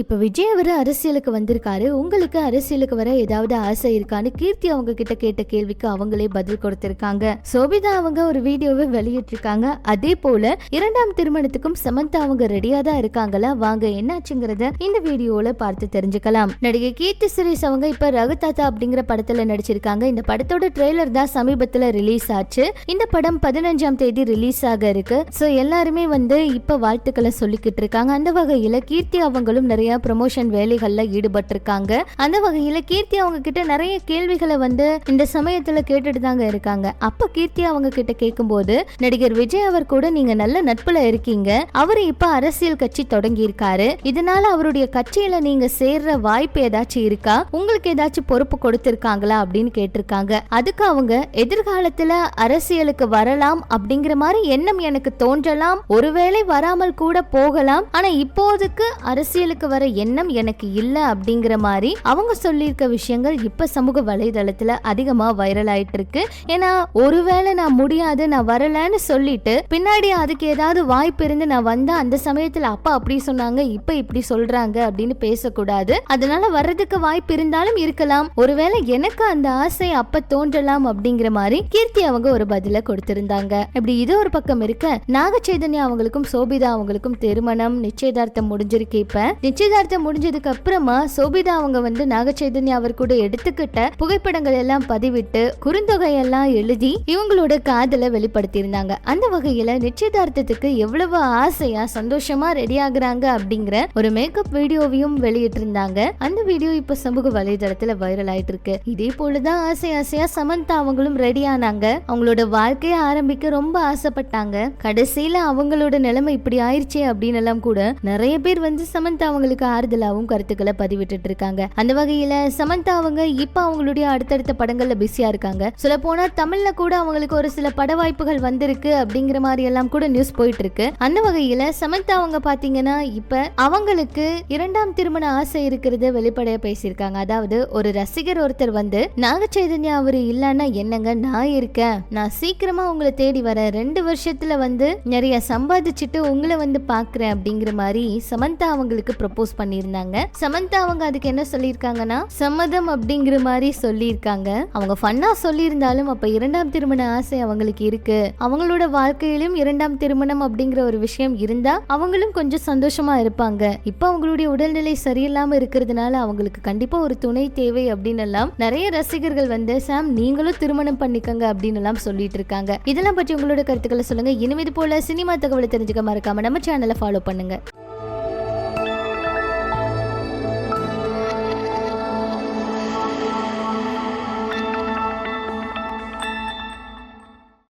இப்ப விஜய் அவர் அரசியலுக்கு வந்திருக்காரு. உங்களுக்கு அரசியலுக்கு வர ஏதாவது ஆசை இருக்கான்னு கீர்த்தி அவங்க கிட்ட கேட்ட கேள்விக்கு அவங்களே பதில் கொடுத்திருக்காங்க. சோபிதா அவங்க ஒரு வீடியோவை வெளியிட்டிருக்காங்க. அதே போல இரண்டாம் திருமணத்துக்கும் சமந்தா அவங்க ரெடியா தான் இருக்காங்களா? வாங்க என்னாச்சுங்கிறத இந்த வீடியோல பார்த்து தெரிஞ்சுக்கலாம். நடிகை கீர்த்தி சுரேஷ் அவங்க இப்ப ரகுதாத்தா அப்படிங்கிற படத்துல நடிச்சிருக்காங்க. இந்த படத்தோட ட்ரெய்லர் தான் சமீபத்துல ரிலீஸ் ஆச்சு. இந்த படம் பதினஞ்சாம் தேதி ரிலீஸ் ஆக இருக்கு. சோ எல்லாருமே வந்து இப்ப வாழ்த்துக்களை சொல்லிக்கிட்டு இருக்காங்க. அந்த வகையில கீர்த்தி அவங்களும் நிறைய ப்ரமோஷன் வேலைகள்ல ஈடுபட்டிருக்காங்க. அந்த வகையில கீர்த்தி அவங்க கிட்ட நிறைய கேள்விகளை வந்து இந்த சமயத்துல கேட்டுட்டு தாங்க இருக்காங்க. அப்ப கீர்த்தி அவங்க கிட்ட கேட்கும்போது நடிகர் விஜய் அவர் கூட நீங்க நல்ல நட்புல இருக்கீங்க. அவரு இப்ப அரசியல் கட்சி தொடங்கி இருக்காரு இதனால அவருடைய கட்சியில நீங்க சேர்ற வாய்ப்பு ஏதாச்சும் இருக்கா? உங்களுக்கு ஏதாச்சும் பொறுப்பு கொடுத்திருக்காங்களா? அப்படின்னு கேட்டிருக்காங்க. அதுக்கு அவங்க எதிர்காலத்துல அரசியலுக்கு வரலாம். அப்படிங்கிற மாதிரி எண்ணம் எனக்கு தோன்றலாம். ஒருவேளை வராமல் கூட போகலாம். ஆனா இப்போதைக்கு அரசியலுக்கு வர எண்ணம் எனக்கு இல்ல அப்படிங்கிற மாதிரி அவங்க சொல்லியிருக்க விஷயங்கள் இப்ப சமூக வலைதளத்துல அதிகமா வைரல் ஆயிட்டு இருக்கு. ஏன்னா ஒருவேளை நான் முடியாது நான் வரலன்னு சொல்லிட்டு பின்னாடி அதுக்கு ஏதாவது வாய்ப்பு இருந்து நான் வந்தா அந்த சமயத்துல அப்பா அப்படி சொன்னாங்க இப்ப இப்படி சொல்றாங்க அப்படின்னு பேசக்கூடாது. அதனால வர்றதுக்கு வாய்ப்பு இருந்தாலும் இருக்கலாம். ஒருவேளை எனக்கு அந்த ஆசை அப்ப தோன்றலாம் அப்படிங்கிற மாதிரி கீர்த்தி அவங்க ஒரு பதில கொடுத்திருந்தாங்க. இப்படி இது ஒரு பக்கம் இருக்க. நாகச்சைதன்யா அவங்களுக்கும் சோபிதா அவங்களுக்கும் திருமணம் நிச்சயதார்த்தம் முடிஞ்சிருக்கு இப்ப. நிச்சயதார்த்தம் முடிஞ்சதுக்கு அப்புறமா சோபிதா அவங்க வந்து நாகச்சைதன்யா அவர் கூட எடுத்துக்கிட்ட புகைப்படங்கள் எல்லாம் பதிவிட்டு குறுந்தொகை எல்லாம் எழுதி இவங்களோட காதலை வெளிப்படுத்தி இருந்தாங்க அந்த வகையில நிச்சயதார்த்தத்துக்கு எவ்வளவு ஆசையா சந்தோஷமா ரெடி ஆகுறாங்க அப்படிங்கிற ஒரு மேக்கப் வீடியோவையும் வெளியிட்டு இருந்தாங்க அந்த வீடியோ இப்ப சமூக வலைதளத்துல வைரல் ஆயிட்டு இருக்கு. இதே போலதான் ஆசை ஆசையா சமந்தா அவங்களும் ரெடி ஆனாங்க. அவங்களோட வாழ்க்கையை ஆரம்பிக்க ரொம்ப ஆசைப்பட்டாங்க. கடைசியில அவங்களோட நிலைமை இப்படி ஆயிடுச்சே அப்படின்னு எல்லாம் கூட நிறைய பேர் வந்து சமந்தா அவங்களுக்கு ஆறுதலாவும் கருத்துக்களை பதிவிட்டுட்டு இருக்காங்க அந்த வகையில சமந்தா அவங்க இப்ப அவங்களுடைய அடுத்தடுத்த படங்கள்ல பிஸியா இருக்காங்க. சொல்ல போனா தமிழ்ல கூட அவங்களுக்கு ஒரு சில பட வாய்ப்புகள் வந்திருக்கு அப்படிங்கிற மாதிரி எல்லாம் கூட நியூஸ் போயிட்டு இருக்கு அந்த வகையில சமந்தா அவங்க பாத்தீங்கன்னா இப்ப அவங்களுக்கு இரண்டாம் திருமண ஆசை இருக்கிறத வெளிப்படையா பேசியிருக்காங்க. அதாவது ஒரு ரசிகர் ஒருத்தர் வந்து நாக சைதன்யா அவரு இல்லன்னா என்னங்க நான் இருக்கேன். நான் சீக்கிரமா உங்களை தேடி வரேன் ரெண்டு வருஷத்துல வந்து நிறைய சம்பாதிச்சுட்டு உங்களை வந்து பாக்குறேன். அப்படிங்கிற மாதிரி சமந்தா அவங்களுக்கு ப்ரப்போஸ் பண்ணியிருந்தாங்க. சமந்தா அவங்க அதுக்கு என்ன சொல்லியிருக்காங்கன்னா சம்மதம் அப்படிங்கிற மாதிரி சொல்லியிருக்காங்க. அவங்க ஃபன்னா சொல்லியிருந்தாலும் அப்ப இரண்டாம் திருமண ஆசை அவங்களுக்கு இருக்கு. அவங்களோட வாழ்க்கையிலும் இரண்டாம் திருமணம் அப்படிங்கிற ஒரு விஷயம் இருந்தா அவங்களும் கொஞ்சம் சந்தோஷமா இருப்பாங்க. இப்ப அவங்களுடைய உடல்நிலை சரியில்லாம இருக்கிறதுனால அவங்களுக்கு கண்டிப்பா ஒரு துணை தேவை அப்படின்னு எல்லாம் நிறைய ரசிகர்கள் வந்து சாம் நீங்களும் திருமணம் பண்ணிக்கங்க அப்படின்னு எல்லாம் சொல்லிட்டு இருக்காங்க. இதெல்லாம் பற்றி உங்களோட கருத்துக்களை சொல்லுங்க. இனிமே இது போல சினிமா தகவலை தெரிஞ்சுக்க மறக்காம நம்ம சேனலை ஃபாலோ பண்ணுங்க.